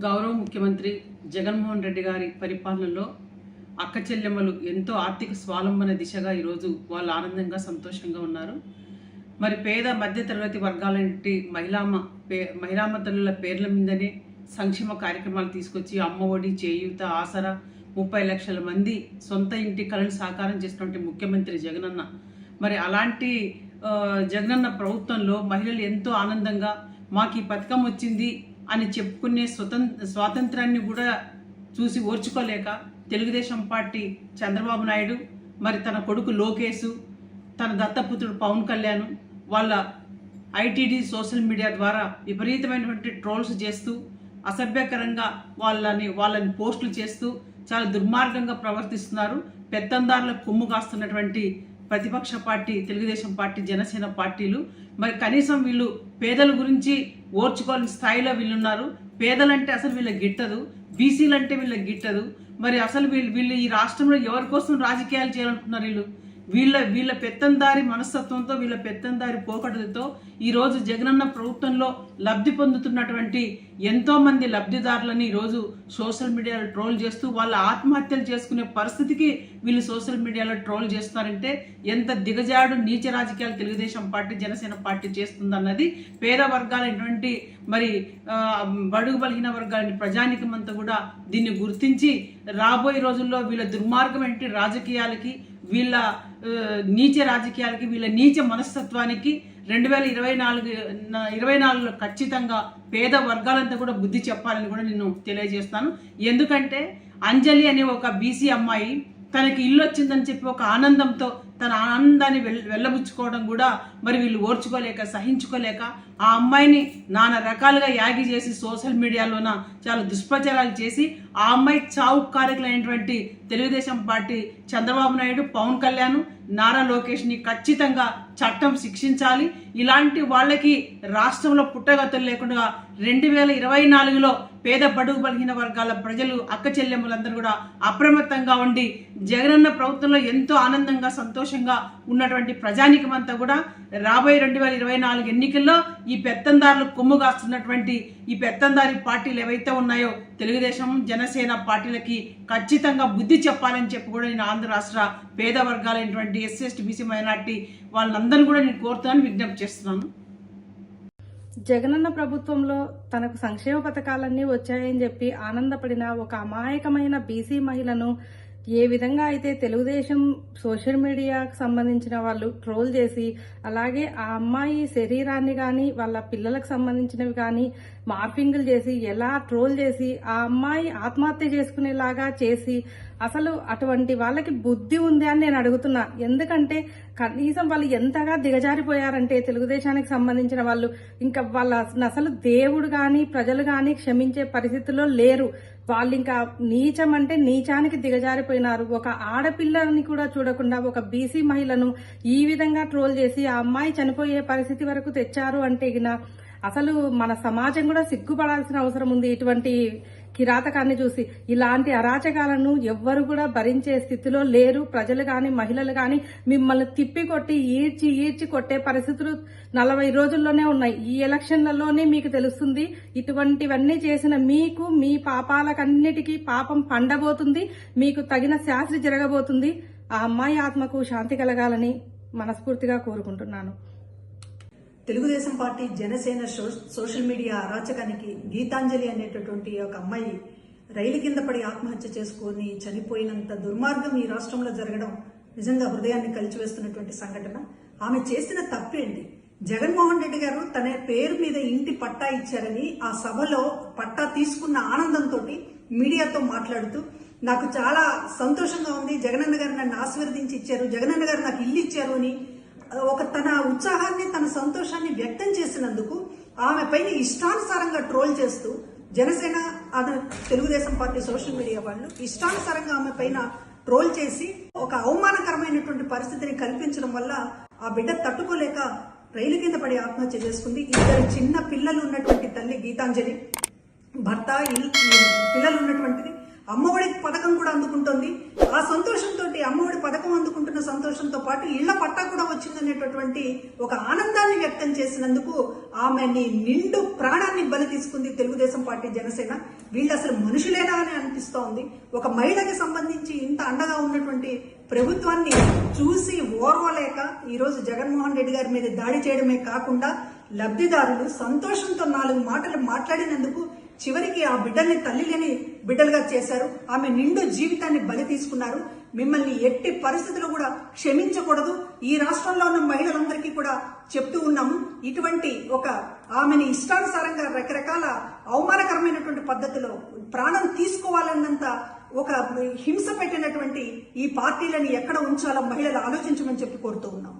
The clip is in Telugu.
గౌరవ ముఖ్యమంత్రి జగన్మోహన్ రెడ్డి గారి పరిపాలనలో అక్క చెల్లెమ్మలు ఎంతో ఆర్థిక స్వావలంబన దిశగా ఈరోజు వాళ్ళు ఆనందంగా సంతోషంగా ఉన్నారు. మరి పేద మధ్యతరగతి వర్గాలంటి మహిళామ పే మహిళామ తల్లుల పేర్ల మీదనే సంక్షేమ కార్యక్రమాలు తీసుకొచ్చి అమ్మ ఒడి చేయూత ఆసరా ముప్పై లక్షల మంది సొంత ఇంటి కళను సాకారం చేసినటువంటి ముఖ్యమంత్రి జగనన్న. మరి అలాంటి జగనన్న ప్రభుత్వంలో మహిళలు ఎంతో ఆనందంగా మాకు ఈ పథకం వచ్చింది అని చెప్పుకునే స్వతంత్ర స్వాతంత్రాన్ని కూడా చూసి ఓర్చుకోలేక తెలుగుదేశం పార్టీ చంద్రబాబు నాయుడు మరి తన కొడుకు లోకేష్ తన దత్తపుత్రుడు పవన్ కళ్యాణ్ వాళ్ళ ఐటీడీ సోషల్ మీడియా ద్వారా విపరీతమైనటువంటి ట్రోల్స్ చేస్తూ అసభ్యకరంగా వాళ్ళని వాళ్ళని పోస్టులు చేస్తూ చాలా దుర్మార్గంగా ప్రవర్తిస్తున్నారు. పెత్తందారుల కొమ్ము కాస్తున్నటువంటి ప్రతిపక్ష పార్టీ తెలుగుదేశం పార్టీ జనసేన పార్టీలు మరి కనీసం వీళ్ళు పేదల గురించి ఓర్చుకోని స్థాయిలో వీళ్ళున్నారు. పేదలంటే అసలు వీళ్ళకి గిట్టదు. బీసీలంటే వీళ్ళకి గిట్టదు. మరి అసలు వీళ్ళు వీళ్ళు ఈ రాష్ట్రంలో ఎవరి కోసం రాజకీయాలు చేయాలనుకుంటున్నారు వీళ్ళు? వీళ్ళ వీళ్ళ పెత్తందారి మనస్తత్వంతో వీళ్ళ పెత్తందారి పోకడలతో ఈరోజు జగనన్న ప్రభుత్వంలో లబ్ధి పొందుతున్నటువంటి ఎంతోమంది లబ్ధిదారులని ఈరోజు సోషల్ మీడియాలో ట్రోల్ చేస్తూ వాళ్ళ ఆత్మహత్యలు చేసుకునే పరిస్థితికి వీళ్ళు సోషల్ మీడియాలో ట్రోల్ చేస్తున్నారంటే ఎంత దిగజాడు నీచ రాజకీయాలు తెలుగుదేశం పార్టీ జనసేన పార్టీ చేస్తుందన్నది పేద వర్గాలైనటువంటి మరి బడుగు బలహీన వర్గాలని ప్రజానికమంతా కూడా దీన్ని గుర్తించి రాబోయే రోజుల్లో వీళ్ళ దుర్మార్గం ఏంటి? రాజకీయాలకి వీళ్ళ నీచ రాజకీయాలకి వీళ్ళ నీచ మనస్తత్వానికి రెండు వేల ఇరవై నాలుగు ఇరవై నాలుగులో ఖచ్చితంగా పేద వర్గాలంతా కూడా బుద్ధి చెప్పాలని కూడా నేను తెలియజేస్తాను ఎందుకంటే అంజలి అనే ఒక బీసీ అమ్మాయి తనకి ఇల్లు వచ్చిందని చెప్పి ఒక ఆనందంతో తన ఆనందాన్ని వెల్ వెళ్ళబుచ్చుకోవడం కూడా మరి వీళ్ళు ఓర్చుకోలేక సహించుకోలేక ఆ అమ్మాయిని నానా రకాలుగా యాగి చేసి సోషల్ మీడియాలోన చాలా దుష్ప్రచారాలు చేసి ఆ అమ్మాయి చావు కారకులైనటువంటి తెలుగుదేశం పార్టీ చంద్రబాబు నాయుడు పవన్ కళ్యాణ్ నారా లోకేష్ని ఖచ్చితంగా చట్టం శిక్షించాలి. ఇలాంటి వాళ్ళకి రాష్ట్రంలో పుట్టగతులు లేకుండా రెండు వేల ఇరవై నాలుగులో పేద బడుగు బలహీన వర్గాల ప్రజలు అక్క చెల్లెములందరూ కూడా అప్రమత్తంగా ఉండి జగనన్న ప్రభుత్వంలో ఎంతో ఆనందంగా సంతోషంగా ఉన్నటువంటి ప్రజానికమంతా కూడా రాబోయే రెండు వేల ఇరవై నాలుగు ఎన్నికల్లో ఈ పెత్తందారులు కొమ్ముగాస్తున్నటువంటి ఈ పెత్తందారి పార్టీలు ఏవైతే ఉన్నాయో తెలుగుదేశం జనసేన పార్టీలకి ఖచ్చితంగా బుద్ధి చెప్పాలని చెప్పి కూడా నేను ఆంధ్ర రాష్ట్ర పేద వర్గాలైనటువంటి ఎస్సీ ఎస్టీ బీసీ మైనార్టీ వాళ్ళందరినీ కూడా నేను కోరుతానని విజ్ఞప్తి చేస్తున్నాను. జగనన్న ప్రభుత్వంలో తనకు సంక్షేమ పథకాలన్నీ వచ్చాయని చెప్పి ఆనందపడిన ఒక అమాయకమైన బీసీ మహిళను ఏ విధంగా అయితే తెలుగుదేశం సోషల్ మీడియాకు సంబంధించిన వాళ్ళు ట్రోల్ చేసి అలాగే ఆ అమ్మాయి శరీరాన్ని కానీ వాళ్ళ పిల్లలకు సంబంధించినవి కానీ మార్పింగులు చేసి ఎలా ట్రోల్ చేసి ఆ అమ్మాయి ఆత్మహత్య చేసుకునేలాగా చేసి అసలు అటువంటి వాళ్ళకి బుద్ధి ఉంది అని నేను అడుగుతున్నా. ఎందుకంటే కనీసం వాళ్ళు ఎంతగా దిగజారిపోయారంటే తెలుగుదేశానికి సంబంధించిన వాళ్ళు ఇంకా వాళ్ళ అసలు దేవుడు కానీ ప్రజలు కానీ క్షమించే పరిస్థితిలో లేరు. వాళ్ళు ఇంకా నీచం అంటే నీచానికి దిగజారిపోయినారు. ఒక ఆడపిల్లని కూడా చూడకుండా ఒక బీసీ మహిళను ఈ విధంగా ట్రోల్ చేసి ఆ అమ్మాయి చనిపోయే పరిస్థితి వరకు తెచ్చారు అంటే ఇక అసలు మన సమాజం కూడా సిగ్గుపడాల్సిన అవసరం ఉంది ఇటువంటి కిరాతకాన్ని చూసి. ఇలాంటి అరాచకాలను ఎవ్వరు కూడా భరించే స్థితిలో లేరు. ప్రజలు గాని మహిళలు గాని మిమ్మల్ని తిప్పి కొట్టి ఈడ్చి ఈడ్చి కొట్టే పరిస్థితులు నలభై రోజుల్లోనే ఉన్నాయి. ఈ ఎలక్షన్లలోనే మీకు తెలుస్తుంది ఇటువంటివన్నీ చేసిన మీకు మీ పాపాలకన్నిటికీ పాపం పండబోతుంది. మీకు తగిన శాస్త్రి జరగబోతుంది. ఆ అమ్మాయి ఆత్మకు శాంతి కలగాలని మనస్ఫూర్తిగా కోరుకుంటున్నాను. తెలుగుదేశం పార్టీ జనసేన సో- సోషల్ మీడియా అరాచకానికి గీతాంజలి అనేటటువంటి ఒక అమ్మాయి రైలు కింద పడి ఆత్మహత్య చేసుకొని చనిపోయినంత దుర్మార్గం ఈ రాష్ట్రంలో జరగడం నిజంగా హృదయాన్ని కలిచివేస్తున్నటువంటి సంఘటన. ఆమె చేసిన తప్పేంటి? జగన్మోహన్ రెడ్డి గారు తన పేరు మీద ఇంటి పట్టా ఇచ్చారని ఆ సభలో పట్టా తీసుకున్న ఆనందంతో మీడియాతో మాట్లాడుతూ నాకు చాలా సంతోషంగా ఉంది జగనన్న గారు నన్ను ఆశీర్వదించి ఇచ్చారు జగనన్న గారు నాకు ఇల్లు ఇచ్చారు అని ఒక తన ఉత్సాహాన్ని సంతోషాన్ని వ్యక్తం చేసినందుకు ఆమె పైన ఇష్టానుసారంగా ట్రోల్ చేస్తూ జనసేన అతను తెలుగుదేశం పార్టీ సోషల్ మీడియా వాళ్ళు ఇష్టానుసారంగా ఆమె పైన ట్రోల్ చేసి ఒక అవమానకరమైనటువంటి పరిస్థితిని కల్పించడం వల్ల ఆ బిడ్డ తట్టుకోలేక రైలు కింద పడి ఆత్మహత్య చేసుకుంది. ఇద్దరు చిన్న పిల్లలు ఉన్నటువంటి తల్లి గీతాంజలి భర్త పిల్లలు ఉన్నటువంటిది అమ్మఒడి పథకం కూడా అందుకుంటోంది. ఆ సంతోషంతో అమ్మఒడి పథకం అందుకుంటున్న సంతోషంతో పాటు ఇళ్ళ పట్టా కూడా వచ్చిందనేటటువంటి ఒక ఆనందాన్ని వ్యక్తం చేసినందుకు ఆమెని నిండు ప్రాణాన్ని బలి తీసుకుంది తెలుగుదేశం పార్టీ జనసేన. వీళ్ళు అసలు మనుషులేనా అని అనిపిస్తోంది. ఒక మహిళకి సంబంధించి ఇంత అండగా ఉన్నటువంటి ప్రభుత్వాన్ని చూసి ఓర్వలేక ఈరోజు జగన్మోహన్ రెడ్డి గారి మీద దాడి చేయడమే కాకుండా లబ్ధిదారులు సంతోషంతో నాలుగు మాటలు మాట్లాడినందుకు చివరికి ఆ బిడ్డల్ని తల్లి లేని బిడ్డలుగా చేశారు. ఆమె నిండు జీవితాన్ని బలి తీసుకున్నారు. మిమ్మల్ని ఎట్టి పరిస్థితులు కూడా క్షమించకూడదు. ఈ రాష్ట్రంలో ఉన్న మహిళలందరికీ కూడా చెప్తూ ఉన్నాము. ఇటువంటి ఒక ఆమెని ఇష్టానుసారంగా రకరకాల అవమానకరమైనటువంటి పద్ధతిలో ప్రాణం తీసుకోవాలన్నంత ఒక హింస పెట్టినటువంటి ఈ పార్టీలను ఎక్కడ ఉంచాలో మహిళలు ఆలోచించమని చెప్పి కోరుతూ ఉన్నాం